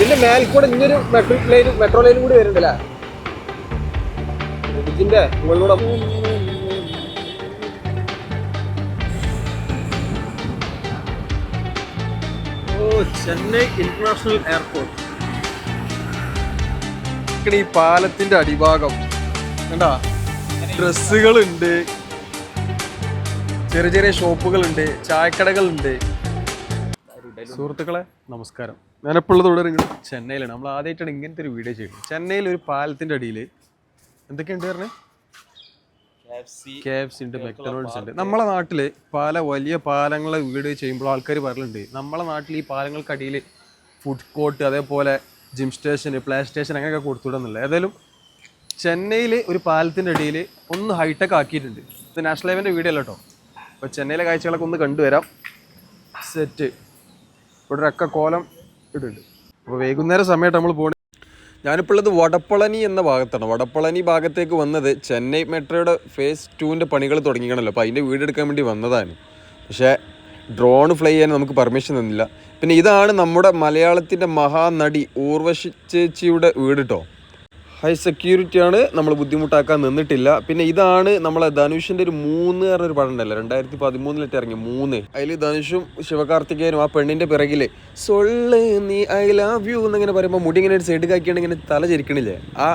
ഇതിന്റെ മേലെ കൂടെ ഇങ്ങനൊരു മെട്രോ ലൈൻ മെട്രോ ലൈനും കൂടി വരുന്നുണ്ടല്ലേ? ഇതിന്റെ മുകളിലൂടെ ഓ ചെന്നൈ ഇന്റർനാഷണൽ എയർപോർട്ട് ഈ പാലത്തിന്റെ അടിഭാഗം. കണ്ടാ? ഡ്രസ്സുകളുണ്ട്. ചെറിയ ചെറിയ ഷോപ്പുകളുണ്ട്. ചായക്കടകളുണ്ട്. സുഹൃത്തുക്കളെ നമസ്കാരം. ഞാനെപ്പോഴും തുടരുന്നത് ചെന്നൈയിലാണ്. നമ്മൾ ആദ്യമായിട്ടാണ് ഇങ്ങനത്തെ ഒരു വീഡിയോ ചെയ്യുന്നത്. ചെന്നൈയിൽ ഒരു പാലത്തിന്റെ അടിയിൽ എന്തൊക്കെയുണ്ട് പറഞ്ഞേ? കെ എഫ് സി ഉണ്ട് മെക്ഡൊണാൾഡ്സ് ഉണ്ട്. നമ്മളെ നാട്ടിൽ പല വലിയ പാലങ്ങളെ വീഡിയോ ചെയ്യുമ്പോൾ ആൾക്കാർ പറയലുണ്ട് നമ്മളെ നാട്ടിൽ ഈ പാലങ്ങൾക്കടിയിൽ ഫുഡ് കോർട്ട് അതേപോലെ ജിം സ്റ്റേഷൻ പ്ലേ സ്റ്റേഷൻ അങ്ങനെയൊക്കെ കൊടുത്തുവിടുന്നില്ല ഏതായാലും ചെന്നൈയിൽ ഒരു പാലത്തിന്റെ അടിയിൽ ഒന്ന് ഹൈടെക് ആക്കിയിട്ടുണ്ട്. ഇത് നാഷണൽ ഹൈവേന്റെ വീഡിയോ അല്ല കേട്ടോ. അപ്പോൾ ചെന്നൈയിലെ കാഴ്ചകളൊക്കെ ഒന്ന് കണ്ടുവരാം. സെറ്റ് ഇവിടെ ഒക്കെ കോലം ഇടുന്നുണ്ട്. അപ്പോൾ വൈകുന്നേരം സമയത്ത് നമ്മൾ പോകണേ ഞാനിപ്പോൾ ഉള്ളത് വടപ്പളനി എന്ന ഭാഗത്താണ്. വടപ്പളനി ഭാഗത്തേക്ക് വന്നത് ചെന്നൈ മെട്രോയുടെ ഫേസ് ടുവിന്റെ പണികൾ തുടങ്ങിക്കണല്ലോ. അപ്പോൾ അതിന്റെ വീടെടുക്കാൻ വേണ്ടി വന്നതാണ്. പക്ഷേ ഡ്രോൺ ഫ്ലൈ ചെയ്യാൻ നമുക്ക് പെർമിഷൻ തന്നില്ല. പിന്നെ ഇതാണ് നമ്മുടെ മലയാളത്തിന്റെ മഹാനടി ഊർവശി ചേച്ചിയുടെ വീട് കേട്ടോ ഹൈ സെക്യൂരിറ്റിയാണ് നമ്മൾ ബുദ്ധിമുട്ടാക്കാൻ നിന്നിട്ടില്ല. പിന്നെ ഇതാണ് നമ്മളെ ധനുഷിന്റെ ഒരു മൂന്ന് പറഞ്ഞൊരു പടം ഉണ്ടല്ലോ രണ്ടായിരത്തി പതിമൂന്നിലിട്ട് ഇറങ്ങി മൂന്ന്. അതിൽ ധനുഷും ശിവകാർത്തികേയനും ആ പെണ്ണിന്റെ പിറകിൽ സൊള്ള് നീ ഐ ലവ് യു എന്നിങ്ങനെ പറയുമ്പോൾ മുടി ഇങ്ങനെ ഒരു സൈഡ് കാക്കിയാണ് ഇങ്ങനെ തല ചരിക്കണില്ലേ? ആ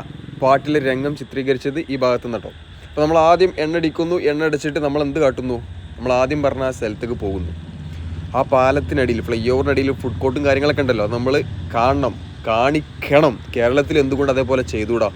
പാട്ടിലെ രംഗം ചിത്രീകരിച്ചത് ഈ ഭാഗത്ത് നിന്ന് കേട്ടോ അപ്പോൾ നമ്മൾ ആദ്യം എണ്ണ അടിക്കുന്നു എണ്ണ അടിച്ചിട്ട് നമ്മൾ എന്ത് കാട്ടുന്നു? നമ്മൾ ആദ്യം പറഞ്ഞ ആ സ്ഥലത്തേക്ക് പോകുന്നു. ആ പാലത്തിനടിയിൽ ഫ്ലൈ ഓവറിനടിയിൽ ഫുഡ് കോർട്ടും കാര്യങ്ങളൊക്കെ ഉണ്ടല്ലോ നമ്മൾ കാണണം. കാണിക്കണം. കേരളത്തിൽ എന്തുകൊണ്ട് അതേപോലെ ചെയ്തുകൂടാ?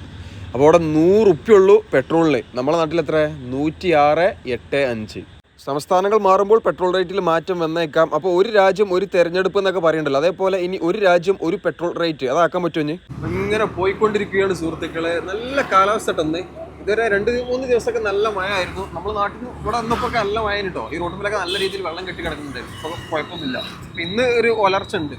അപ്പോൾ അവിടെ നൂറ് ഉപ്പയുള്ളൂ പെട്രോളിന് നമ്മളെ നാട്ടിൽ എത്ര നൂറ്റി ആറ് എട്ട് അഞ്ച്. സംസ്ഥാനങ്ങൾ മാറുമ്പോൾ പെട്രോൾ റേറ്റിൽ മാറ്റം വന്നേക്കാം. അപ്പോൾ ഒരു രാജ്യം ഒരു തെരഞ്ഞെടുപ്പ് എന്നൊക്കെ പറയണ്ടല്ലോ അതേപോലെ ഇനി ഒരു രാജ്യം ഒരു പെട്രോൾ റേറ്റ് അതാക്കാൻ പറ്റുമോ ഇങ്ങനെ പോയിക്കൊണ്ടിരിക്കുകയാണ് സുഹൃത്തുക്കളെ. നല്ല കാലാവസ്ഥ ഇട്ടെന്ന് ഇതുവരെ രണ്ട് മൂന്ന് ദിവസമൊക്കെ നല്ല മഴ ആയിരുന്നു നമ്മൾ നാട്ടിൽ ഇവിടെ വന്നപ്പോൾ നല്ല മഴ കേട്ടോ. ഈ റോഡിലൊക്കെ നല്ല രീതിയിൽ വെള്ളം കെട്ടി കിടക്കുന്നുണ്ട്. അപ്പോൾ കുഴപ്പമൊന്നുമില്ല. ഇന്ന് ഒരു ഒലർച്ച ഉണ്ട്.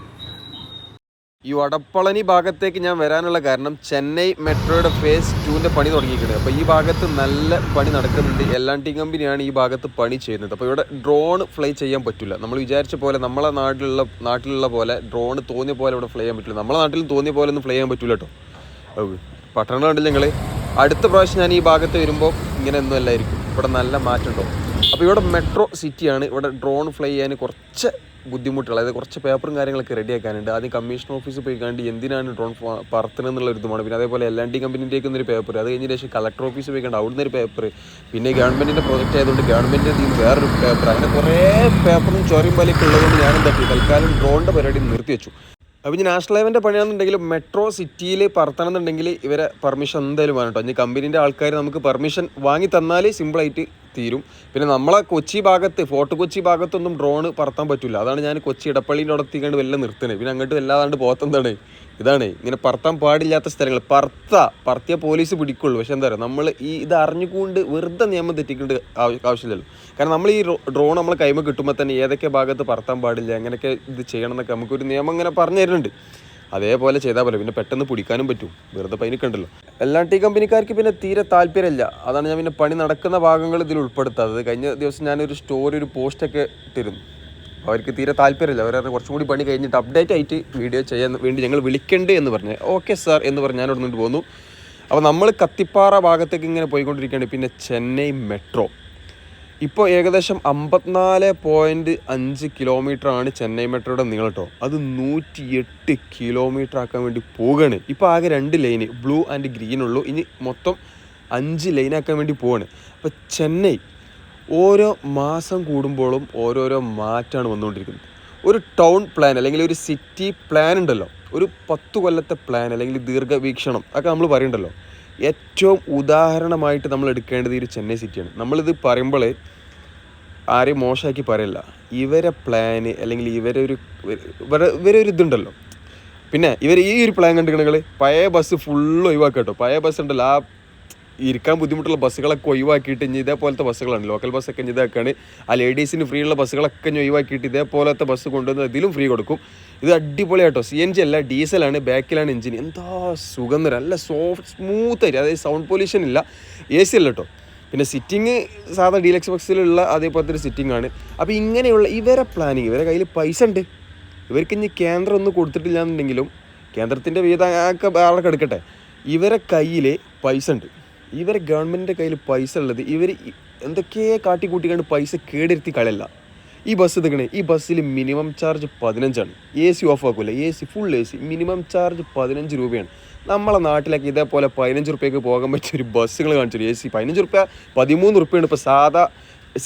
ഈ വടപ്പളനി ഭാഗത്തേക്ക് ഞാൻ വരാനുള്ള കാരണം ചെന്നൈ മെട്രോയുടെ ഫേസ് ടുവിന്റെ പണി തുടങ്ങിയിട്ടുണ്ട്. അപ്പോൾ ഈ ഭാഗത്ത് നല്ല പണി നടക്കുന്നുണ്ട്. ആൻ ടി കമ്പനിയാണ് ഈ ഭാഗത്ത് പണി ചെയ്യുന്നത്. അപ്പോൾ ഇവിടെ ഡ്രോൺ ഫ്ലൈ ചെയ്യാൻ പറ്റില്ല. നമ്മൾ വിചാരിച്ച പോലെ നമ്മളെ നാട്ടിലുള്ള നാട്ടിലുള്ള പോലെ ഡ്രോൺ തോന്നിയ പോലെ ഇവിടെ ഫ്ലൈ ചെയ്യാൻ പറ്റില്ല. നമ്മളെ നാട്ടിൽ തോന്നിയ പോലെ ഒന്നും ഫ്ലൈ ചെയ്യാൻ പറ്റില്ല കേട്ടോ പട്ടണം കണ്ടില്ല നിങ്ങൾ അടുത്ത പ്രാവശ്യം ഞാൻ ഈ ഭാഗത്ത് വരുമ്പോൾ ഇങ്ങനെ ഒന്നും അല്ലായിരിക്കും. ഇവിടെ നല്ല മാറ്റം ഉണ്ടാവും അപ്പോൾ ഇവിടെ മെട്രോ സിറ്റിയാണ് ഇവിടെ ഡ്രോൺ ഫ്ലൈ ചെയ്യാൻ കുറച്ച് ബുദ്ധിമുട്ടുകൾ. അതായത് കുറച്ച് പേപ്പറും കാര്യങ്ങളൊക്കെ റെഡിയാക്കാനുണ്ട്. ആദ്യം കമ്മീഷൻ ഓഫീസിൽ പോയി കണ്ട് എന്തിനാണ് ഡ്രോൺ പറത്തുന്നത് എന്നുള്ള ഒരു ഇതുമാണ്. പിന്നെ അതേപോലെ എൽ ആൻ ടി കമ്പനിന്റെയൊക്കെ ഒരു പേപ്പർ അത് കഴിഞ്ഞ ശേഷം കളക്ടർ ഓഫീസിൽ പോയി കണ്ട് അവിടുന്ന് ഒരു പേപ്പർ പിന്നെ ഗവൺമെന്റിന്റെ പ്രോജക്റ്റ് ആയതുകൊണ്ട് ഗവൺമെന്റിന്റെ നിന്ന് വേറൊരു പേപ്പർ അങ്ങനെ കുറേ പേപ്പറും ചോരയും പാലൊക്കെ ഉള്ളതുകൊണ്ട് ഞാൻ എന്താക്കി തൽക്കാലം ഡ്രോണിന്റെ പരിപാടി നിർത്തി വെച്ചു അപ്പോൾ ഇനി നാഷണൽ ഹൈവേന്റെ പണിയാണെന്നുണ്ടെങ്കിൽ മെട്രോ സിറ്റിയിൽ പറത്തണമെന്നുണ്ടെങ്കിൽ ഇവരെ പെർമിഷൻ എന്തായാലും വേണം കേട്ടോ ഇനി കമ്പനീന്റെ ആൾക്കാർ നമുക്ക് പെർമിഷൻ വാങ്ങി തന്നാൽ സിമ്പിളായിട്ട് തീരും. പിന്നെ നമ്മളെ കൊച്ചി ഭാഗത്ത് ഫോർട്ട് കൊച്ചി ഭാഗത്തൊന്നും ഡ്രോൺ പറത്താൻ പറ്റില്ല അതാണ് ഞാൻ കൊച്ചി ഇടപ്പള്ളിന്റെ അവിടെ എത്തിക്കൊണ്ട് വല്ല നിർത്തുന്നത് പിന്നെ അങ്ങോട്ട് വല്ലാതാണ്ട് പോകത്തെന്താണ് ഇതാണ് ഇങ്ങനെ പറത്താൻ പാടില്ലാത്ത സ്ഥലങ്ങൾ. പറത്ത പറത്തിയ പോലീസ് പിടിക്കുള്ളൂ. പക്ഷെ എന്താ പറയുക നമ്മൾ ഈ ഇത് അറിഞ്ഞുകൊണ്ട് വെറുതെ നിയമം തെറ്റിക്കേണ്ട ആവശ്യമില്ല ആവശ്യമില്ലല്ലോ. കാരണം നമ്മൾ ഈ ഡ്രോൺ നമ്മൾ കൈമ കിട്ടുമ്പോൾ തന്നെ ഏതൊക്കെ ഭാഗത്ത് പറത്താൻ പാടില്ല എങ്ങനെയൊക്കെ ഇത് ചെയ്യണം എന്നൊക്കെ നമുക്കൊരു നിയമം ഇങ്ങനെ പറഞ്ഞു തരുന്നുണ്ട്. അതേപോലെ ചെയ്താൽ പോലെ പിന്നെ പെട്ടെന്ന് പിടിക്കാനും പറ്റും. വെറുതെ പൈനിക്കണ്ടല്ലോ എല്ലാ ടി കമ്പനിക്കാർക്ക് പിന്നെ തീരെ താല്പര്യമില്ല. അതാണ് ഞാൻ പിന്നെ പണി നടക്കുന്ന ഭാഗങ്ങൾ ഇതിൽ ഉൾപ്പെടുത്താത്തത്. കഴിഞ്ഞ ദിവസം ഞാനൊരു സ്റ്റോറി ഒരു പോസ്റ്റൊക്കെ ഇട്ടിരുന്നു. അവർക്ക് തീരെ താല്പര്യമില്ല. അവർ കുറച്ചും കൂടി പണി കഴിഞ്ഞിട്ട് അപ്ഡേറ്റ് ആയിട്ട് വീഡിയോ ചെയ്യാൻ വേണ്ടി ഞങ്ങൾ വിളിക്കണ്ട് എന്ന് പറഞ്ഞു. ഓക്കെ സാർ എന്ന് പറഞ്ഞ് ഞാൻ ഇവിടെ പോന്നു. അപ്പോൾ നമ്മൾ കത്തിപ്പാറ ഭാഗത്തേക്ക് ഇങ്ങനെ പോയിക്കൊണ്ടിരിക്കുകയാണ്. പിന്നെ ചെന്നൈ മെട്രോ ഇപ്പോൾ ഏകദേശം അമ്പത്തിനാല് പോയിന്റ് അഞ്ച് കിലോമീറ്റർ ആണ് ചെന്നൈ മെട്രോയുടെ നീളം കേട്ടോ അത് നൂറ്റി എട്ട് കിലോമീറ്റർ ആക്കാൻ വേണ്ടി പോവുകയാണ്. ഇപ്പോൾ ആകെ രണ്ട് ലൈന് ബ്ലൂ ആൻഡ് ഗ്രീൻ ഉള്ളൂ. ഇനി മൊത്തം അഞ്ച് ലൈനാക്കാൻ വേണ്ടി പോവാണ് അപ്പോൾ ചെന്നൈ ഓരോ മാസം കൂടുമ്പോഴും ഓരോരോ മാറ്റമാണ് വന്നുകൊണ്ടിരിക്കുന്നത്. ഒരു ടൗൺ പ്ലാൻ അല്ലെങ്കിൽ ഒരു സിറ്റി പ്ലാൻ ഉണ്ടല്ലോ. ഒരു പത്ത് കൊല്ലത്തെ പ്ലാൻ അല്ലെങ്കിൽ ദീർഘവീക്ഷണം ഒക്കെ നമ്മൾ പറയണ്ടല്ലോ. ഏറ്റവും ഉദാഹരണമായിട്ട് നമ്മൾ എടുക്കേണ്ടത് ഈ ഒരു ചെന്നൈ സിറ്റിയാണ്. നമ്മളിത് പറയുമ്പോൾ ആരെയും മോശമാക്കി പറയില്ല. ഇവരെ പ്ലാന് അല്ലെങ്കിൽ ഇവരെ ഒരു ഇവരെ ഒരു ഇതുണ്ടല്ലോ. പിന്നെ ഇവർ ഈ ഒരു പ്ലാൻ കണ്ടിട്ടുണ്ടെങ്കിൽ പഴയ ബസ് ഫുള്ള് ഒഴിവാക്കുക കേട്ടോ പഴയ ബസ് ഉണ്ടല്ലോ ആ ഇരിക്കാൻ ബുദ്ധിമുട്ടുള്ള ബസ്സുകളൊക്കെ ഒഴിവാക്കിയിട്ട് ഇനി ഇതേപോലത്തെ ബസ്സുകളാണ്. ലോക്കൽ ബസ്സൊക്കെ ഇനി ഇതാക്കാണ്. ആ ലേഡീസിന് ഫ്രീ ഉള്ള ബസ്സുകളൊക്കെ ഒഴിവാക്കിയിട്ട് ഇതേപോലത്തെ ബസ് കൊണ്ടുവന്ന് ഇതിലും ഫ്രീ കൊടുക്കും. ഇത് അടിപൊളിയാട്ടോ സി എൻ ജി അല്ല ഡീസലാണ് ബാക്കിലാണ് എഞ്ചിൻ എന്താ സുഖം നല്ല സോഫ്റ്റ് സ്മൂത്ത് ആയിരിക്കും. അതായത് സൗണ്ട് പൊല്യൂഷൻ ഇല്ല. എ സി അല്ല കേട്ടോ പിന്നെ സിറ്റിങ് സാധാ ഡീലക്സ് ബസ്സിലുള്ള അതേപോലത്തെ ഒരു സിറ്റിംഗ് ആണ്. അപ്പോൾ ഇങ്ങനെയുള്ള ഇവരെ പ്ലാനിങ് ഇവരെ കയ്യിൽ പൈസ ഉണ്ട്. ഇവർക്ക് ഇനി കേന്ദ്രം ഒന്നും കൊടുത്തിട്ടില്ല എന്നുണ്ടെങ്കിലും കേന്ദ്രത്തിന്റെ വീതമൊക്കെ ആളൊക്കെ എടുക്കട്ടെ. ഇവരെ കയ്യിൽ പൈസ ഉണ്ട്. ഇവരെ ഗവൺമെന്റിന്റെ കയ്യിൽ പൈസ ഉള്ളത് ഇവർ എന്തൊക്കെ കാട്ടിക്കൂട്ടിക്കാണ്ട് പൈസ കേടിരുത്തി കളയല്ല. ഈ ബസ് ഇതൊക്കെ ഈ ബസ്സിൽ മിനിമം ചാർജ് പതിനഞ്ചാണ്. A C off ആക്കില്ല A C full A C minimum charge പതിനഞ്ച് രൂപയാണ്. നമ്മളെ നാട്ടിലൊക്കെ ഇതേപോലെ പതിനഞ്ച് റുപ്യക്ക് പോകാൻ പറ്റിയ ഒരു ബസ്സുകൾ കാണിച്ചു എ സി പതിനഞ്ച് റുപ്യ പതിമൂന്ന് റുപ്യയാണ് ഇപ്പോൾ സാധാ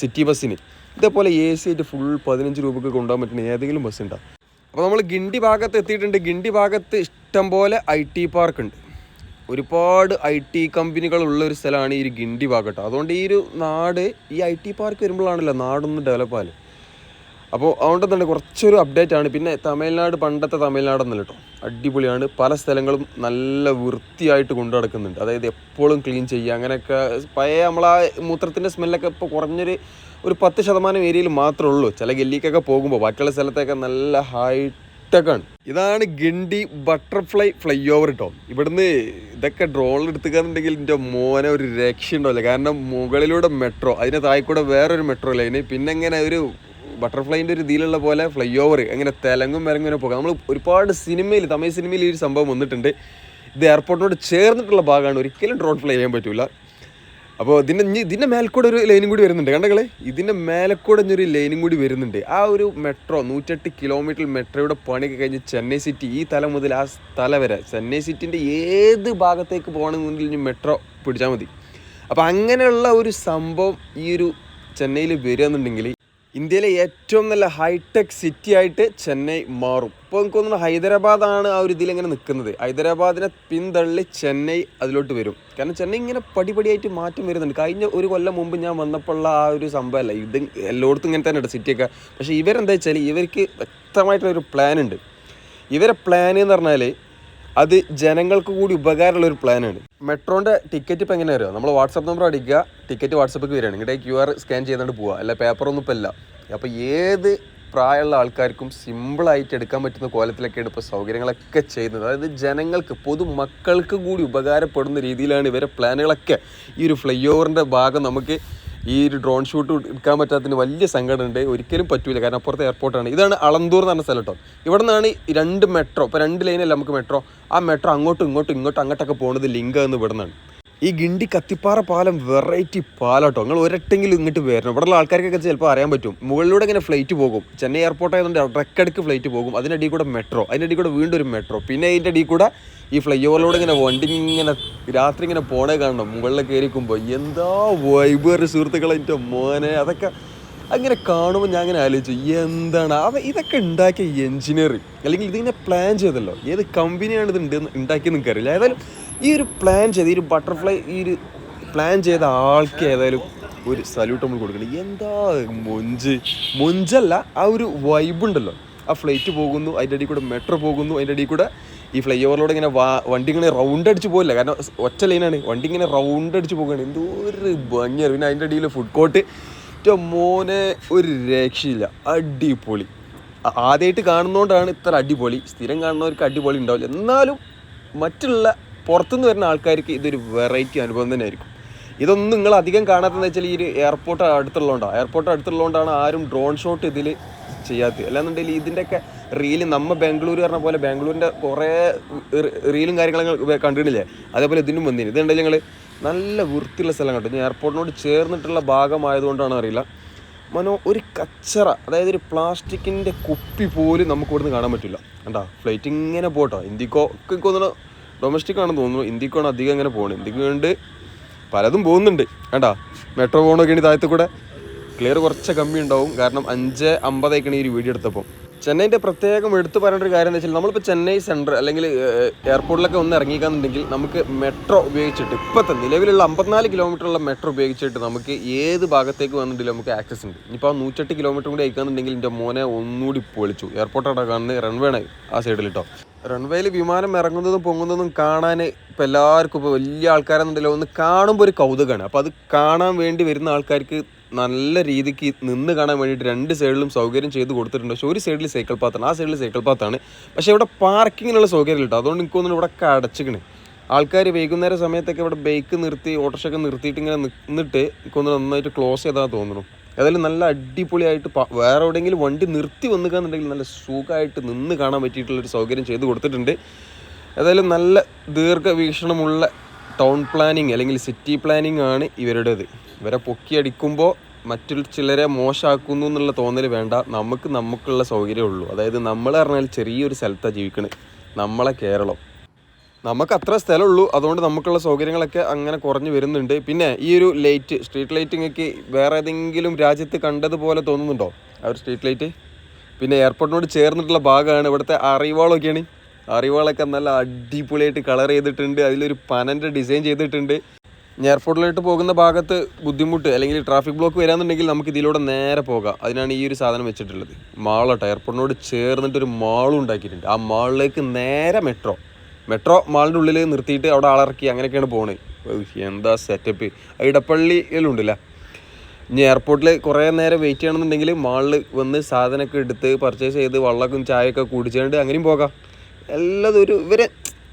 സിറ്റി ബസ്സിന് ഇതേപോലെ എ സി ആയിട്ട് ഫുൾ പതിനഞ്ച് രൂപയ്ക്ക് കൊണ്ടുപോകാൻ പറ്റുന്ന ഏതെങ്കിലും ബസ് ഉണ്ടോ അപ്പോൾ നമ്മൾ ഗിണ്ടി ഭാഗത്ത് എത്തിയിട്ടുണ്ട്. ഗിണ്ടി ഭാഗത്ത് ഇഷ്ടംപോലെ ഐ ടി പാർക്ക് ഉണ്ട്. ഒരുപാട് ഐ ടി കമ്പനികൾ ഉള്ള ഒരു സ്ഥലമാണ് ഈ ഒരു ഗിണ്ടി ഭാഗട്ടോ അതുകൊണ്ട് ഈ ഒരു നാട് ഈ ഐ ടി പാർക്ക് വരുമ്പോഴാണല്ലോ നാടൊന്ന് ഡെവലപ്പ് ആൽ അപ്പോൾ അതുകൊണ്ട് തന്നെ കുറച്ചൊരു അപ്ഡേറ്റ് ആണ്. പിന്നെ തമിഴ്നാട് പണ്ടത്തെ തമിഴ്നാടെന്നല്ല കേട്ടോ. അടിപൊളിയാണ്. പല സ്ഥലങ്ങളും നല്ല വൃത്തിയായിട്ട് കൊണ്ടു നടക്കുന്നുണ്ട്. അതായത് എപ്പോഴും ക്ലീൻ ചെയ്യുക. അങ്ങനെയൊക്കെ പഴയ നമ്മളാ മൂത്രത്തിന്റെ സ്മെല്ലൊക്കെ ഇപ്പോൾ കുറഞ്ഞൊരു ഒരു പത്ത് ശതമാനം ഏരിയയിൽ മാത്രമേ ഉള്ളൂ. ചില ഗല്ലിക്കൊക്കെ പോകുമ്പോൾ ബാക്കിയുള്ള സ്ഥലത്തൊക്കെ നല്ല ഹൈടെക്കാണ് ഇതാണ് ഗണ്ടി ബട്ടർഫ്ലൈ ഫ്ലൈ ഓവർ കേട്ടോ ഇവിടുന്ന് ഇതൊക്കെ ഡ്രോണിൽ എടുത്തുകാന്നുണ്ടെങ്കിൽ എന്റെ മോനെ ഒരു രക്ഷയുണ്ടാവില്ല. കാരണം മുകളിലൂടെ മെട്രോ അതിന് താഴെക്കൂടെ വേറൊരു മെട്രോ ലൈന് പിന്നെ ഇങ്ങനെ ഒരു ബട്ടർഫ്ലൈന്റെ ഒരു ഇതിലുള്ള പോലെ ഫ്ലൈ ഓവർ അങ്ങനെ തെലങ്കും വിലങ്ങനെ പോകാം. നമ്മൾ ഒരുപാട് സിനിമയിൽ തമിഴ് സിനിമയിൽ ഈ ഒരു സംഭവം വന്നിട്ടുണ്ട്. ഇത് എയർപോർട്ടിനോട് ചേർന്നിട്ടുള്ള ഭാഗമാണ് ഒരിക്കലും ഡ്രോൺ ഫ്ലൈ ചെയ്യാൻ പറ്റില്ല അപ്പോൾ ഇതിന്റെ ഇതിന്റെ മേൽക്കൂടെ ഒരു ലൈനും കൂടി വരുന്നുണ്ട്. കണ്ടകളെ ഇതിന്റെ മേലക്കൂടെ ഒരു ലൈനും കൂടി വരുന്നുണ്ട്. ആ ഒരു മെട്രോ നൂറ്റെട്ട് കിലോമീറ്റർ മെട്രോയുടെ പണിയൊക്കെ കഴിഞ്ഞ് ചെന്നൈ സിറ്റി ഈ തല മുതൽ ആ തല വരെ ചെന്നൈ സിറ്റിന്റെ ഏത് ഭാഗത്തേക്ക് പോകണമെന്നുണ്ടെങ്കിൽ ഇനി മെട്രോ പിടിച്ചാൽ മതി. അപ്പോൾ അങ്ങനെയുള്ള ഒരു സംഭവം ഈ ഒരു ചെന്നൈയിൽ വരികയെന്നുണ്ടെങ്കിൽ ഇന്ത്യയിലെ ഏറ്റവും നല്ല ഹൈടെക് സിറ്റി ആയിട്ട് ചെന്നൈ മാറും. ഇപ്പോൾ എനിക്ക് തോന്നുന്നു ഹൈദരാബാദാണ് ആ ഒരു ഇതിൽ ഇങ്ങനെ നിൽക്കുന്നത് ഹൈദരാബാദിനെ പിന്തള്ളി ചെന്നൈ അതിലോട്ട് വരും. കാരണം ചെന്നൈ ഇങ്ങനെ പടിപടിയായിട്ട് മാറ്റം വരുന്നുണ്ട്. കഴിഞ്ഞ ഒരു കൊല്ലം മുമ്പ് ഞാൻ വന്നപ്പോഴുള്ള ആ ഒരു സംഭവമല്ല. ഇത് എല്ലായിടത്തും ഇങ്ങനെ തന്നെ ഉണ്ട് സിറ്റിയൊക്കെ പക്ഷേ ഇവരെന്താ വെച്ചാൽ ഇവർക്ക് വ്യക്തമായിട്ടുള്ളൊരു പ്ലാൻ ഉണ്ട്. ഇവരെ പ്ലാൻ എന്ന് പറഞ്ഞാൽ അത് ജനങ്ങൾക്ക് കൂടി ഉപകാരമുള്ള ഒരു പ്ലാനാണ് മെട്രോന്റെ ടിക്കറ്റ് ഇപ്പോൾ എങ്ങനെ നമ്മൾ വാട്സാപ്പ് നമ്പർ അടിക്കുക ടിക്കറ്റ് വാട്സപ്പിൽ വരികയാണ്. ഇങ്ങോട്ട് ക്യു ആർ സ്കാൻ ചെയ്തുകൊണ്ട് പോവുക. അല്ല പേപ്പറൊന്നും ഇപ്പം ഇല്ല. അപ്പോൾ ഏത് പ്രായമുള്ള ആൾക്കാർക്കും സിമ്പിളായിട്ട് എടുക്കാൻ പറ്റുന്ന കോലത്തിലൊക്കെയാണ് ഇപ്പോൾ സൗകര്യങ്ങളൊക്കെ ചെയ്യുന്നത്. അതായത് ജനങ്ങൾക്ക് പൊതുമക്കൾക്ക് കൂടി ഉപകാരപ്പെടുന്ന രീതിയിലാണ് ഇവരെ പ്ലാനുകളൊക്കെ ഈ ഒരു ഫ്ലൈ ഓവറിന്റെ ഭാഗം നമുക്ക് ഈ ഒരു ഡ്രോൺ ഷൂട്ട് എടുക്കാൻ പറ്റാത്തതിന് വലിയ സങ്കടമുണ്ട്. ഒരിക്കലും പറ്റൂല. കാരണം അപ്പുറത്തെ എയർപോർട്ടാണ് ഇതാണ് അളന്തൂർ എന്ന് പറഞ്ഞ സ്ഥലം കേട്ടോ ഇവിടെ നിന്നാണ് രണ്ട് മെട്രോ ഇപ്പോൾ രണ്ട് ലൈനല്ല നമുക്ക് മെട്രോ ആ മെട്രോ അങ്ങോട്ടും ഇങ്ങോട്ടും ഇങ്ങോട്ടും അങ്ങോട്ടൊക്കെ പോകുന്നത് ലിങ്ക് എന്ന് ഇവിടെ നിന്നാണ് ഈ ഗിണ്ടി കത്തിപ്പാറ പാലം വെറൈറ്റി പാലാട്ടോ. നിങ്ങൾ ഒരട്ടെങ്കിലും ഇങ്ങോട്ട് വരണം. ഇവിടെയുള്ള ആൾക്കാർക്കൊക്കെ ചിലപ്പോൾ അറിയാൻ പറ്റും. മുകളിലൂടെ ഇങ്ങനെ ഫ്ലൈറ്റ് പോകും. ചെന്നൈ എയർപോർട്ട് ആയതുകൊണ്ട് ഇടയ്ക്കിടയ്ക്ക് ഫ്ലൈറ്റ് പോകും. അതിന്റെ അടിയിൽ കൂടെ മെട്രോ അതിന്റെ അടിയിൽ കൂടെ വീണ്ടും ഒരു മെട്രോ പിന്നെ അതിന്റെ അടിയിൽ കൂടെ ഈ ഫ്ലൈ ഓവറിലൂടെ ഇങ്ങനെ വണ്ടി ഇങ്ങനെ രാത്രി ഇങ്ങനെ പോണേ കാണണം. മുകളിൽ കയറിക്കുമ്പോൾ എന്താ വൈബ് സുഹൃത്തുക്കളെ? എന്റെ മോനെ അതൊക്കെ അങ്ങനെ കാണുമ്പോൾ ഞാൻ അങ്ങനെ ആലോചിച്ചു. എന്താണ്? അവ ഇതൊക്കെ ഉണ്ടാക്കിയ എഞ്ചിനീയർ അല്ലെങ്കിൽ ഇതിങ്ങനെ പ്ലാൻ ചെയ്തല്ലോ. ഏത് കമ്പനിയാണ് ഇത് ഉണ്ട് ഉണ്ടാക്കിയെന്ന് എനിക്കറിയില്ല. ഏതായാലും ഈ ഒരു പ്ലാൻ ചെയ്ത് ഈ ഒരു ബട്ടർഫ്ലൈ ഈ ഒരു പ്ലാൻ ചെയ്ത ആൾക്ക് ഏതായാലും ഒരു സല്യൂട്ട് നമ്മൾ കൊടുക്കണം. എന്താ മൊഞ്ച്? മൊഞ്ചല്ല ആ ഒരു വൈബ് ഉണ്ടല്ലോ. ആ ഫ്ലൈറ്റ് പോകുന്നു അതിന്റെ അടി കൂടെ മെട്രോ പോകുന്നു അതിന്റെ അടി കൂടെ ഈ ഫ്ലൈ ഓവറിലൂടെ ഇങ്ങനെ വാ വണ്ടി ഇങ്ങനെ റൗണ്ട് അടിച്ച് പോകില്ല കാരണം ഒറ്റ ലൈനാണ് വണ്ടി ഇങ്ങനെ റൗണ്ട് അടിച്ച് പോകുകയാണ് എന്തോ ഒരു ഭംഗിയാണ് പിന്നെ അതിന്റെ അടിയിൽ ഫുഡ് കോർട്ട് ഏറ്റവും മോനെ ഒരു രക്ഷയില്ല. അടിപൊളി. ആദ്യമായിട്ട് കാണുന്നതുകൊണ്ടാണ് ഇത്ര അടിപൊളി. സ്ഥിരം കാണുന്നവർക്ക് അടിപൊളി ഉണ്ടാവില്ല. എന്നാലും മറ്റുള്ള പുറത്തുനിന്ന് വരുന്ന ആൾക്കാർക്ക് ഇതൊരു വെറൈറ്റി അനുഭവം തന്നെ ആയിരിക്കും ഇതൊന്നും നിങ്ങൾ അധികം കാണാത്തതെന്ന് വെച്ചാൽ ഈ ഒരു എയർപോർട്ട് അടുത്തുള്ളതുകൊണ്ടാണ് എയർപോർട്ട് അടുത്തുള്ളതുകൊണ്ടാണ് ആരും ഡ്രോൺ ഷോട്ട് ഇതിൽ ചെയ്യാത്തത്. അല്ലാന്നുണ്ടെങ്കിൽ ഇതിന്റെയൊക്കെ റീൽ നമ്മ ബാംഗ്ലൂർ പറഞ്ഞ പോലെ ബാംഗ്ലൂരിന്റെ കുറേ റീലും കാര്യങ്ങളൊക്കെ കണ്ടിട്ടില്ലേ? അതേപോലെ ഇതിനും വന്നിന്. ഇതുണ്ടെങ്കിൽ ഞങ്ങൾ നല്ല വൃത്തിയുള്ള സ്ഥലം കണ്ടു. എയർപോർട്ടിനോട് ചേർന്നിട്ടുള്ള ഭാഗമായതുകൊണ്ടാണ് അറിയില്ല. മനോ ഒരു കച്ചറ അതായത് ഒരു പ്ലാസ്റ്റിക്കിന്റെ കുപ്പി പോലും നമുക്ക് ഇവിടുന്ന് കാണാൻ പറ്റില്ല. കണ്ടാ? ഫ്ലൈറ്റ് ഇങ്ങനെ പോട്ടോ. ഇന്ത്യക്കോ ഒക്കെ ഡൊമസ്റ്റിക് ആണെന്ന് തോന്നുന്നു. ഇന്ത്യക്കാണ് അധികം ഇങ്ങനെ പോകുന്നത് ഇന്ത്യയ്ക്ക് വേണ്ടി പലതും പോകുന്നുണ്ട്. കേട്ടാ മെട്രോ പോകണമൊക്കെയാണ് താഴത്ത് കൂടെ ക്ലിയർ കുറച്ച് കമ്മി ഉണ്ടാവും. കാരണം അഞ്ച് അമ്പതായിക്കാണ് ഈ ഒരു വീഡിയോ എടുത്തപ്പോൾ ചെന്നൈന്റെ പ്രത്യേകം എടുത്തു പറയേണ്ട ഒരു കാര്യം എന്ന് വെച്ചാൽ നമ്മളിപ്പോൾ ചെന്നൈ സെൻട്രൽ അല്ലെങ്കിൽ എയർപോർട്ടിലൊക്കെ ഒന്ന് ഇറങ്ങിക്കാന്നുണ്ടെങ്കിൽ നമുക്ക് മെട്രോ ഉപയോഗിച്ചിട്ട് ഇപ്പോഴത്തെ നിലവിലുള്ള അമ്പത്തിനാല് കിലോമീറ്ററുള്ള മെട്രോ ഉപയോഗിച്ചിട്ട് നമുക്ക് ഏത് ഭാഗത്തേക്ക് വന്നിട്ടുണ്ടെങ്കിലും നമുക്ക് ആക്സസ് ഉണ്ട്. ഇപ്പോൾ ആ നൂറ്റെട്ട് കിലോമീറ്റർ കൂടി അയക്കാന്നുണ്ടെങ്കിൽ എന്റെ മോനെ ഒന്നുകൂടി പൊളിച്ചു. എയർപോർട്ടാണ് കാണുന്നത് റൺവേ ആണ് ആ സൈഡിൽ കേട്ടോ റൺവേയിൽ വിമാനം ഇറങ്ങുന്നതും പൊങ്ങുന്നതും കാണാൻ ഇപ്പോൾ എല്ലാവർക്കും ഇപ്പോൾ വലിയ ആൾക്കാരെന്നുണ്ടല്ലോ. ഒന്ന് കാണുമ്പോൾ ഒരു കൗതുകമാണ് അപ്പോൾ അത് കാണാൻ വേണ്ടി വരുന്ന ആൾക്കാർക്ക് നല്ല രീതിക്ക് നിന്ന് കാണാൻ വേണ്ടിയിട്ട് രണ്ട് സൈഡിലും സൗകര്യം ചെയ്ത് കൊടുത്തിട്ടുണ്ട്. പക്ഷേ ഒരു സൈഡിൽ സൈക്കിൾ പാത്താണ് ആ സൈഡിൽ സൈക്കിൾ പാത്താണ് പക്ഷേ ഇവിടെ പാർക്കിങ്ങിനുള്ള സൗകര്യം കേട്ടോ. അതുകൊണ്ട് എനിക്ക് തോന്നുന്നു ഇവിടെ അടച്ചിക്കണ്. ആൾക്കാർ വൈകുന്നേരം സമയത്തൊക്കെ ഇവിടെ ബൈക്ക് നിർത്തി ഓട്ടോഷൊക്കെ നിർത്തിയിട്ട് ഇങ്ങനെ നിന്നിട്ട് എനിക്ക് തോന്നുന്നു നന്നായിട്ട് ക്ലോസ് ചെയ്താൽ തോന്നുന്നു ഏതായാലും നല്ല അടിപൊളിയായിട്ട് വേറെ എവിടെയെങ്കിലും വണ്ടി നിർത്തി വന്നിക്കാന്നുണ്ടെങ്കിൽ നല്ല സുഖമായിട്ട് നിന്ന് കാണാൻ പറ്റിയിട്ടുള്ളൊരു സൗകര്യം ചെയ്ത് കൊടുത്തിട്ടുണ്ട്. ഏതായാലും നല്ല ദീർഘവീക്ഷണമുള്ള ടൗൺ പ്ലാനിങ് അല്ലെങ്കിൽ സിറ്റി പ്ലാനിങ് ആണ് ഇവരുടേത്. ഇവരെ പൊക്കിയടിക്കുമ്പോൾ മറ്റു ചിലരെ മോശമാക്കുന്നു എന്നുള്ള തോന്നൽ വേണ്ട. നമുക്ക് നമുക്കുള്ള സൗകര്യമേ ഉള്ളൂ. അതായത് നമ്മൾ പറഞ്ഞാൽ ചെറിയൊരു സ്ഥലത്താണ് ജീവിക്കണത് നമ്മളെ കേരളം. നമുക്ക് അത്ര സ്ഥലമുള്ളൂ. അതുകൊണ്ട് നമുക്കുള്ള സൗകര്യങ്ങളൊക്കെ അങ്ങനെ കുറഞ്ഞു വരുന്നുണ്ട്. പിന്നെ ഈ ഒരു ലൈറ്റ് സ്ട്രീറ്റ് ലൈറ്റിംഗ് ഒക്കെ വേറെ ഏതെങ്കിലും രാജ്യത്ത് കണ്ടതുപോലെ തോന്നുന്നുണ്ടോ? ആ ഒരു സ്ട്രീറ്റ് ലൈറ്റ്? പിന്നെ എയർപോർട്ടിനോട് ചേർന്നിട്ടുള്ള ഭാഗമാണ് ഇവിടുത്തെ അറിവാളൊക്കെയാണ് അറിവാളൊക്കെ നല്ല അടിപൊളിയായിട്ട് കളർ ചെയ്തിട്ടുണ്ട്. അതിലൊരു പനന്റെ ഡിസൈൻ ചെയ്തിട്ടുണ്ട്. എയർപോർട്ടിലോട്ട് പോകുന്ന ഭാഗത്ത് ബുദ്ധിമുട്ട് അല്ലെങ്കിൽ ട്രാഫിക് ബ്ലോക്ക് വരാന്നുണ്ടെങ്കിൽ നമുക്ക് ഇതിലൂടെ നേരെ പോകാം. അതിനാണ് ഈ ഒരു സാധനം വെച്ചിട്ടുള്ളത്. മാളോട്ടോ. എയർപോർട്ടിനോട് ചേർന്നിട്ടൊരു മാളും ഉണ്ടാക്കിയിട്ടുണ്ട്. ആ മാളിലേക്ക് നേരെ മെട്രോ. മെട്രോ മാളിന്റെ ഉള്ളിൽ നിർത്തിയിട്ട് അവിടെ ആളിറക്കി അങ്ങനെയൊക്കെയാണ് പോണത് എന്താ സെറ്റപ്പ് ഇടപ്പള്ളിയിലുണ്ടല്ല. ഇനി എയർപോർട്ടിൽ കുറേ നേരം വെയിറ്റ് ചെയ്യണമെന്നുണ്ടെങ്കിൽ മാളിൽ വന്ന് സാധനമൊക്കെ എടുത്ത് പർച്ചേസ് ചെയ്ത് വെള്ളമൊക്കെ ചായയൊക്കെ കുടിച്ചുകൊണ്ട് അങ്ങനെയും പോകാം. എല്ലാം ഒരു ഇവരെ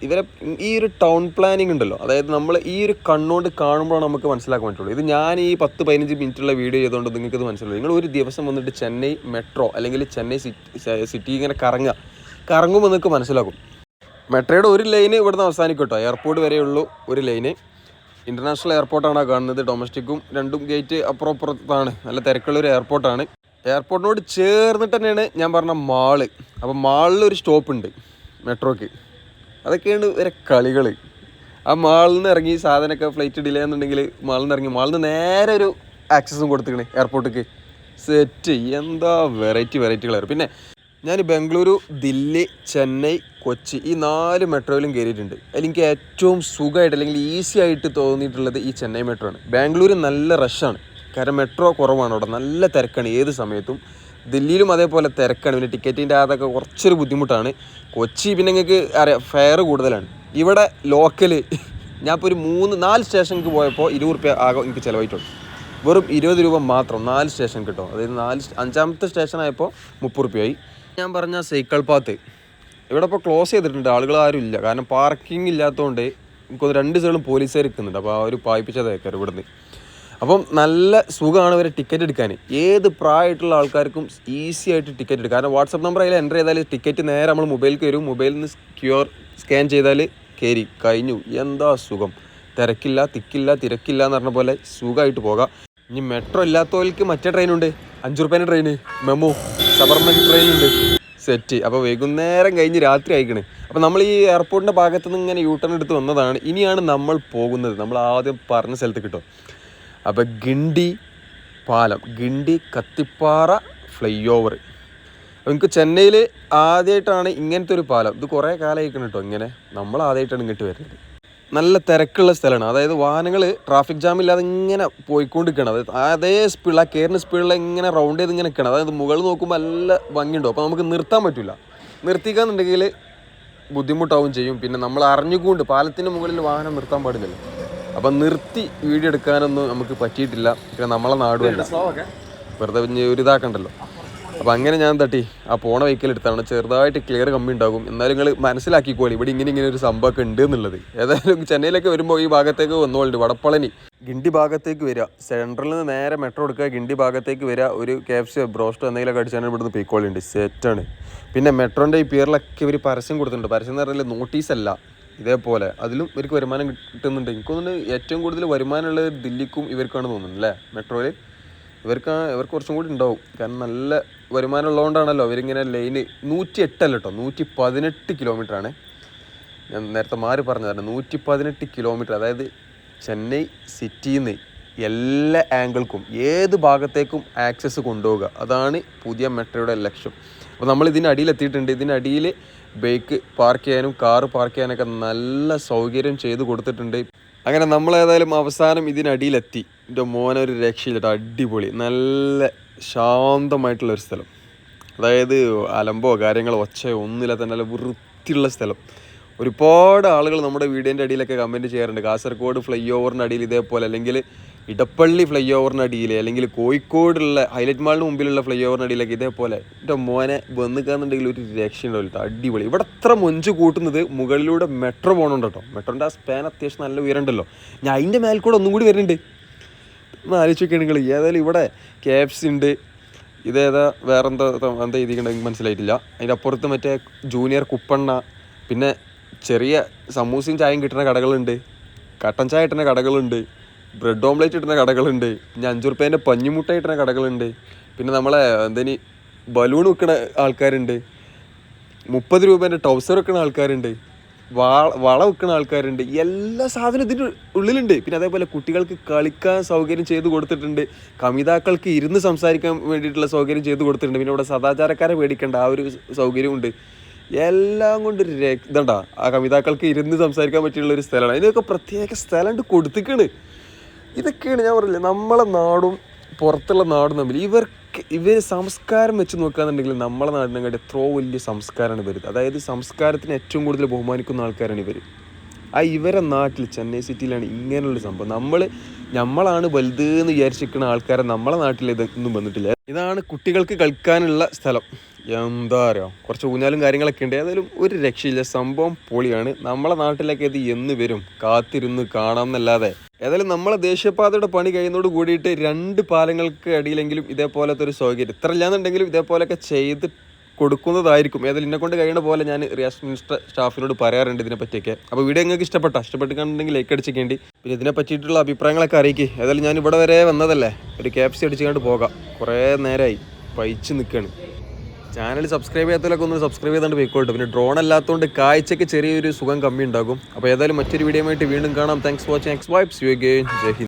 ഇവരെ ഈ ഒരു ടൗൺ പ്ലാനിങ് ഉണ്ടല്ലോ. അതായത് നമ്മൾ ഈ ഒരു കണ്ണുകൊണ്ട് കാണുമ്പോഴാണ് നമുക്ക് മനസ്സിലാക്കാൻ പറ്റുള്ളൂ. ഇത് ഞാൻ ഈ പത്ത് പതിനഞ്ച് മിനിറ്റുള്ള വീഡിയോ ചെയ്തുകൊണ്ട് നിങ്ങൾക്ക് ഇത് മനസ്സിലാവും നിങ്ങൾ ഒരു ദിവസം വന്നിട്ട് ചെന്നൈ മെട്രോ അല്ലെങ്കിൽ ചെന്നൈ സിറ്റി സിറ്റി ഇങ്ങനെ കറങ്ങുക. കറങ്ങുമ്പോൾ നിങ്ങൾക്ക് മനസ്സിലാക്കും മെട്രോയുടെ ഒരു ലൈന് ഇവിടുന്ന് അവസാനിക്കും കേട്ടോ എയർപോർട്ട് വരെയുള്ളൂ ഒരു ലൈന്. ഇന്റർനാഷണൽ എയർപോർട്ടാണ് കാണുന്നത്. ഡൊമസ്റ്റിക്കും രണ്ടും ഗേറ്റ് അപ്പുറം അപ്പുറത്താണ്. നല്ല തിരക്കുള്ള ഒരു എയർപോർട്ടാണ്. എയർപോർട്ടിനോട് ചേർന്നിട്ട് തന്നെയാണ് ഞാൻ പറഞ്ഞ മാൾ. അപ്പോൾ മാളിൽ ഒരു സ്റ്റോപ്പ് ഉണ്ട് മെട്രോക്ക്. അതൊക്കെയാണ് ഇവരെ കളികൾ ആ മാളിൽ നിന്ന് ഇറങ്ങി സാധനമൊക്കെ ഫ്ലൈറ്റ് ഡിലേ എന്നുണ്ടെങ്കിൽ മാളിൽ നിന്ന് ഇറങ്ങി. മാളിൽ നിന്ന് നേരെ ഒരു ആക്സസും കൊടുത്തിക്കണേ എയർപോർട്ടിക്ക്. സെറ്റ് എന്താ വെറൈറ്റി വെറൈറ്റികളായിരുന്നു പിന്നെ ഞാൻ ബംഗളൂരു ദില്ലി ചെന്നൈ കൊച്ചി ഈ നാല് മെട്രോയിലും കയറിയിട്ടുണ്ട്. എനിക്ക് ഏറ്റവും സുഖമായിട്ട് അല്ലെങ്കിൽ ഈസി ആയിട്ട് തോന്നിയിട്ടുള്ളത് ഈ ചെന്നൈ മെട്രോ ആണ്. ബാംഗ്ലൂർ നല്ല റഷാണ് കാരണം മെട്രോ കുറവാണ് അവിടെ. നല്ല തിരക്കാണ് ഏത് സമയത്തും. ദില്ലിയിലും അതേപോലെ തിരക്കാണ്. പിന്നെ ടിക്കറ്റിന്റെ അതൊക്കെ കുറച്ചൊരു ബുദ്ധിമുട്ടാണ്. കൊച്ചി പിന്നെ നിങ്ങൾക്ക് അറിയാം ഫെയർ കൂടുതലാണ്. ഇവിടെ ലോക്കൽ ഞാൻ ഇപ്പോൾ ഒരു മൂന്ന് നാല് സ്റ്റേഷനിലേക്ക് പോയപ്പോൾ ഇരുപത് റുപ്യ ആകെ എനിക്ക് ചിലവായിട്ടുണ്ട്. വെറും ഇരുപത് രൂപ മാത്രം നാല് സ്റ്റേഷൻ കിട്ടും. അതായത് നാല് അഞ്ചാമത്തെ സ്റ്റേഷൻ ആയപ്പോൾ മുപ്പത് റുപ്യയായി ഞാൻ പറഞ്ഞ സൈക്കിൾ പാത്ത്. ഇവിടെ ഇപ്പോൾ ക്ലോസ് ചെയ്തിട്ടുണ്ട് ആളുകൾ ആരും ഇല്ല. കാരണം പാർക്കിംഗ് ഇല്ലാത്തതുകൊണ്ട് എനിക്കൊന്ന് രണ്ട് സൈഡും പോലീസുകാർ നിൽക്കുന്നുണ്ട്. അപ്പോൾ ആ ഒരു പായിപ്പിച്ചതേക്കാർ ഇവിടുന്ന്. അപ്പം നല്ല സുഖമാണ് ഇവരെ ടിക്കറ്റ് എടുക്കാൻ. ഏത് പ്രായമായിട്ടുള്ള ആൾക്കാർക്കും ഈസി ആയിട്ട് ടിക്കറ്റ് എടുക്കാം. കാരണം വാട്സപ്പ് നമ്പർ അതിൽ എന്റർ ചെയ്താൽ ടിക്കറ്റ് നേരെ നമ്മൾ മൊബൈലിൽ വരും. മൊബൈലിൽ നിന്ന് ക്യു ആർ സ്കാൻ ചെയ്താൽ കയറി കഴിഞ്ഞു. എന്താ സുഖം? തിരക്കില്ല തിക്കില്ല തിരക്കില്ല എന്ന് പറഞ്ഞ പോലെ സുഖമായിട്ട് പോകാം. ഇനി മെട്രോ ഇല്ലാത്തവർക്ക് മറ്റേ ട്രെയിനുണ്ട് അഞ്ചു റുപ്യേന്റെ ട്രെയിന് മെമു സബർമൻ ട്രെയിനുണ്ട് സെറ്റ് അപ്പോൾ വൈകുന്നേരം കഴിഞ്ഞ് രാത്രി അയക്കണേ അപ്പോൾ നമ്മൾ ഈ എയർപോർട്ടിന്റെ ഭാഗത്ത് നിന്ന് ഇങ്ങനെ യൂട്ടേൺ എടുത്ത് വന്നതാണ്. ഇനിയാണ് നമ്മൾ പോകുന്നത്. നമ്മൾ ആദ്യം പറഞ്ഞ സ്ഥലത്ത് കിട്ടും. അപ്പോൾ ഗിണ്ടി പാലം. ഗിണ്ടി കത്തിപ്പാറ ഫ്ലൈ ഓവർ എനിക്ക് ചെന്നൈയിൽ ആദ്യമായിട്ടാണ് ഇങ്ങനത്തെ ഒരു പാലം. ഇത് കുറേ കാലമായിക്കണം കേട്ടോ ഇങ്ങനെ. നമ്മൾ ആദ്യമായിട്ടാണ് ഇങ്ങോട്ട് വരുന്നത്. നല്ല തിരക്കുള്ള സ്ഥലമാണ്. അതായത് വാഹനങ്ങൾ ട്രാഫിക് ജാം ഇല്ലാതെ ഇങ്ങനെ പോയിക്കൊണ്ടിരിക്കണം അതായത് അതേ സ്പീഡിൽ ആ കയറിന് സ്പീഡിൽ ഇങ്ങനെ റൗണ്ട് ചെയ്ത് ഇങ്ങനെ നിൽക്കണം അതായത് മുകളിൽ നോക്കുമ്പോൾ നല്ല ഭംഗിയുണ്ടോ. അപ്പോൾ നമുക്ക് നിർത്താൻ പറ്റില്ല നിർത്തിക്കാന്നുണ്ടെങ്കിൽ ബുദ്ധിമുട്ടാവും ചെയ്യും. പിന്നെ നമ്മൾ അറിഞ്ഞുകൊണ്ട് പാലത്തിന്റെ മുകളിൽ വാഹനം നിർത്താൻ പാടില്ലല്ലോ. അപ്പം നിർത്തി വീഡിയോ എടുക്കാനൊന്നും നമുക്ക് പറ്റിയിട്ടില്ല. പിന്നെ നമ്മളെ നാടുമല്ല വെറുതെ ഒരു ഇതാക്കണ്ടല്ലോ. അപ്പം അങ്ങനെ ഞാൻ തട്ടി ആ പോണ വെഹിക്കൽ എടുത്താണ്. ചെറുതായിട്ട് ക്ലിയർ കമ്മി ഉണ്ടാകും. എന്നാലും നിങ്ങൾ മനസ്സിലാക്കിക്കോളി. ഇവിടെ ഇങ്ങനെ ഇങ്ങനെ ഒരു സംഭവമൊക്കെ ഉണ്ട് എന്നുള്ളത്. ഏതായാലും ചെന്നൈയിലൊക്കെ വരുമ്പോൾ ഈ ഭാഗത്തേക്ക് വന്നോളുണ്ട്. വടപ്പളനി. ഗിണ്ടി ഭാഗത്തേക്ക് വരിക സെൻട്രലിൽ നിന്ന് നേരെ മെട്രോ എടുക്കുക ഗിണ്ടി ഭാഗത്തേക്ക് വരിക ഒരു കെ എഫ് സി ബ്രോസ്റ്റോ എന്തെങ്കിലുമൊക്കെ അടിച്ചാൽ ഇവിടുന്ന് സെറ്റ് സെറ്റാണ് പിന്നെ മെട്രോന്റെ ഈ പേരിലൊക്കെ ഇവർ പരസ്യം കൊടുത്തിട്ടുണ്ട്. പരസ്യം എന്ന് പറഞ്ഞാൽ നോട്ടീസ് അല്ല. ഇതേപോലെ. അതിലും ഇവർക്ക് വരുമാനം കിട്ടുന്നുണ്ട്. എനിക്ക് ഏറ്റവും കൂടുതൽ വരുമാനമുള്ളത് ദില്ലിക്കും ഇവർക്കാണ് തോന്നുന്നത് അല്ലേ? മെട്രോയിൽ ഇവർക്ക് ഇവർക്ക് കുറച്ചും കൂടി ഉണ്ടാവും. കാരണം നല്ല വരുമാനം ഉള്ളതുകൊണ്ടാണല്ലോ അവരിങ്ങനെ ലൈന് നൂറ്റി എട്ടല്ല കേട്ടോ നൂറ്റി പതിനെട്ട് കിലോമീറ്റർ ആണ്. ഞാൻ നേരത്തെ മാറി പറഞ്ഞതാണ് നൂറ്റി പതിനെട്ട് കിലോമീറ്റർ അതായത് ചെന്നൈ സിറ്റിയിൽ നിന്ന് എല്ലാ ആംഗിൾക്കും ഏത് ഭാഗത്തേക്കും ആക്സസ് കൊണ്ടുപോവുക അതാണ് പുതിയ മെട്രോയുടെ ലക്ഷ്യം. അപ്പോൾ നമ്മൾ ഇതിന് അടിയിൽ എത്തിയിട്ടുണ്ട് ഇതിനടിയിൽ ബൈക്ക് പാർക്ക് ചെയ്യാനും കാറ് പാർക്ക് ചെയ്യാനൊക്കെ നല്ല സൗകര്യം ചെയ്ത് കൊടുത്തിട്ടുണ്ട്. അങ്ങനെ നമ്മൾ ഏതായാലും അവസാനം ഇതിനടിയിലെത്തി എന്റെ മോനൊരു രക്ഷയില്ലട്ടോ അടിപൊളി നല്ല ശാന്തമായിട്ടുള്ള ഒരു സ്ഥലം. അതായത് അലമ്പോ കാര്യങ്ങളോ ഒച്ചയോ തന്നെ നല്ല വൃത്തിയുള്ള സ്ഥലം. ഒരുപാട് ആളുകൾ നമ്മുടെ വീഡിയോന്റെ അടിയിലൊക്കെ കമന്റ് ചെയ്യാറുണ്ട്. കാസർഗോഡ് ഫ്ലൈ ഓവറിന്റെ അടിയിൽ ഇതേപോലെ അല്ലെങ്കിൽ ഇടപ്പള്ളി ഫ്ലൈ ഓവറിന്റെ അടിയിൽ അല്ലെങ്കിൽ കോഴിക്കോടുള്ള ഹൈലൈറ്റ് മാളിന് മുമ്പിലുള്ള ഫ്ലൈ ഓവറിന്റെ അടിയിലൊക്കെ ഇതേപോലെ എന്റെ മോനെ വന്നിക്കാന്നുണ്ടെങ്കിൽ ഒരു രക്ഷയുണ്ടാവില്ല. അടിപൊളി. ഇവിടെ അത്ര മൊഞ്ച് കൂട്ടുന്നത് മുകളിലൂടെ മെട്രോ പോകണുണ്ട് കേട്ടോ. മെട്രോന്റെ ആ സ്പാൻ അത്യാവശ്യം നല്ല ഉയരണ്ടല്ലോ ഞാൻ അതിന്റെ മേൽക്കൂടെ കൂടെ ഒന്നും കൂടി വരുന്നുണ്ട്. ഒന്ന് ആലോചിക്കുകയാണ് കളി ഏതായാലും ഇവിടെ കെ ഉണ്ട്. ഇതേതാ വേറെന്താ എന്താ എഴുതിക്കണ്ടെങ്കിൽ മനസ്സിലായിട്ടില്ല. അതിന്റെ അപ്പുറത്ത് മറ്റേ ജൂനിയർ കുപ്പണ്ണ പിന്നെ ചെറിയ സമൂസയും ചായയും കിട്ടുന്ന കടകളുണ്ട്. കട്ടൻ ചായ കിട്ടുന്ന കടകളുണ്ട്. ബ്രെഡ് ഓംലേറ്റ് കിട്ടുന്ന കടകളുണ്ട്. പിന്നെ അഞ്ചു റുപ്യേന്റെ പഞ്ഞിമുട്ട കിട്ടുന്ന കടകളുണ്ട്. പിന്നെ നമ്മളെ എന്തേനി ബലൂൺ വിൽക്കുന്ന ആൾക്കാരുണ്ട്. മുപ്പത് രൂപേന്റെ ടൗസർ വെക്കുന്ന ആൾക്കാരുണ്ട്. വാള വെക്കുന്ന ആൾക്കാരുണ്ട്. എല്ലാ സാധനവും ഇതിന്റെ ഉള്ളിലുണ്ട്. പിന്നെ അതേപോലെ കുട്ടികൾക്ക് കളിക്കാൻ സൗകര്യം ചെയ്തു കൊടുത്തിട്ടുണ്ട്. കമിതാക്കൾക്ക് ഇരുന്ന് സംസാരിക്കാൻ വേണ്ടിയിട്ടുള്ള സൗകര്യം ചെയ്തു കൊടുത്തിട്ടുണ്ട്. പിന്നെ ഇവിടെ സദാചാരക്കാരെ പേടിക്കേണ്ട ആ ഒരു സൗകര്യമുണ്ട് എല്ലാം കൊണ്ട് ഇതണ്ടാ? ആ കമിതാക്കൾക്ക് ഇരുന്ന് സംസാരിക്കാൻ പറ്റിയുള്ള ഒരു സ്ഥലമാണ്. അതിനൊക്കെ പ്രത്യേക സ്ഥലം കൊടുത്തിക്കണ്. ഇതൊക്കെയാണ് ഞാൻ പറഞ്ഞില്ലേ നമ്മളെ നാടും പുറത്തുള്ള നാടും തമ്മിൽ ഇവർക്ക് ഇവർ സംസ്കാരം വെച്ച് നോക്കുകയാണെന്നുണ്ടെങ്കിൽ നമ്മളെ നാടിനെക്കാട്ടി എത്രയോ വലിയ സംസ്കാരമാണ് ഇവർ അതായത് സംസ്കാരത്തിന് ഏറ്റവും കൂടുതൽ ബഹുമാനിക്കുന്ന ആൾക്കാരാണ് ഇവർ ആ ഇവരെ നാട്ടിൽ ചെന്നൈ സിറ്റിയിലാണ് ഇങ്ങനെയുള്ള സംഭവം. നമ്മൾ നമ്മളാണ് വലുത് എന്ന് വിചാരിച്ചിരിക്കുന്ന ആൾക്കാരെ നമ്മളെ നാട്ടിൽ ഇതൊന്നും വന്നിട്ടില്ല. ഇതാണ് കുട്ടികൾക്ക് കളിക്കാനുള്ള സ്ഥലം. എന്താ പറയുക കുറച്ച് ഊഞ്ഞാലും കാര്യങ്ങളൊക്കെ ഉണ്ട്. ഏതായാലും ഒരു രക്ഷയില്ല. സംഭവം പൊളിയാണ്. നമ്മളെ നാട്ടിലൊക്കെ ഇത് എന്ന് വരും. കാത്തിരുന്ന് കാണാം എന്നല്ലാതെ. ഏതായാലും നമ്മളെ ദേശീയപാതയുടെ പണി കഴിയുന്നതോട് കൂടിയിട്ട് രണ്ട് പാലങ്ങൾക്ക് അടിയിലെങ്കിലും ഇതേപോലത്തെ ഒരു സൗകര്യം. ഇത്ര ഇല്ലാന്നുണ്ടെങ്കിലും ഇതേപോലെയൊക്കെ ചെയ്ത് കൊടുക്കുന്നതായിരിക്കും. ഏതായാലും എന്നെ കൊണ്ട് കഴിയുന്ന പോലെ ഞാൻ റിയാസ് മിനിസ്റ്റർ സ്റ്റാഫിനോട് പറയാറുണ്ട് ഇതിനെ പറ്റിയൊക്കെ അപ്പോൾ വീഡിയോ നിങ്ങൾക്ക് ഇഷ്ടപ്പെട്ട ഇഷ്ടപ്പെട്ട് കണ്ടിട്ടുണ്ടെങ്കിൽ ലൈക്ക് അടിച്ചിക്കേണ്ടി പിന്നെ ഇതിനെ പറ്റിയിട്ടുള്ള അഭിപ്രായങ്ങളൊക്കെ അറിയിക്കുക ഏതായാലും ഞാൻ ഇവിടെ വരെ വന്നതല്ലേ. ഒരു ക്യാപ്സി അടിച്ചുകൊണ്ട് പോകാം. കുറേ നേരമായി പയിച്ച് നിൽക്കുകയാണ് ചാനൽ സബ്സ്ക്രൈബ് ചെയ്യാത്തവരൊക്കെ ഒന്ന് സബ്സ്ക്രൈബ് ചെയ്തുകൊണ്ട് പോയിക്കോട്ടെ പിന്നെ ഡ്രോൺ അല്ലാത്തതുകൊണ്ട് കാഴ്ചയ്ക്ക് ചെറിയൊരു സുഖം കമ്മി ഉണ്ടാകും അപ്പോൾ ഏതായാലും മറ്റൊരു വീഡിയോ ആയിട്ട് വീണ്ടും കാണാം. Thanks watching X vibes you again Jai Hind.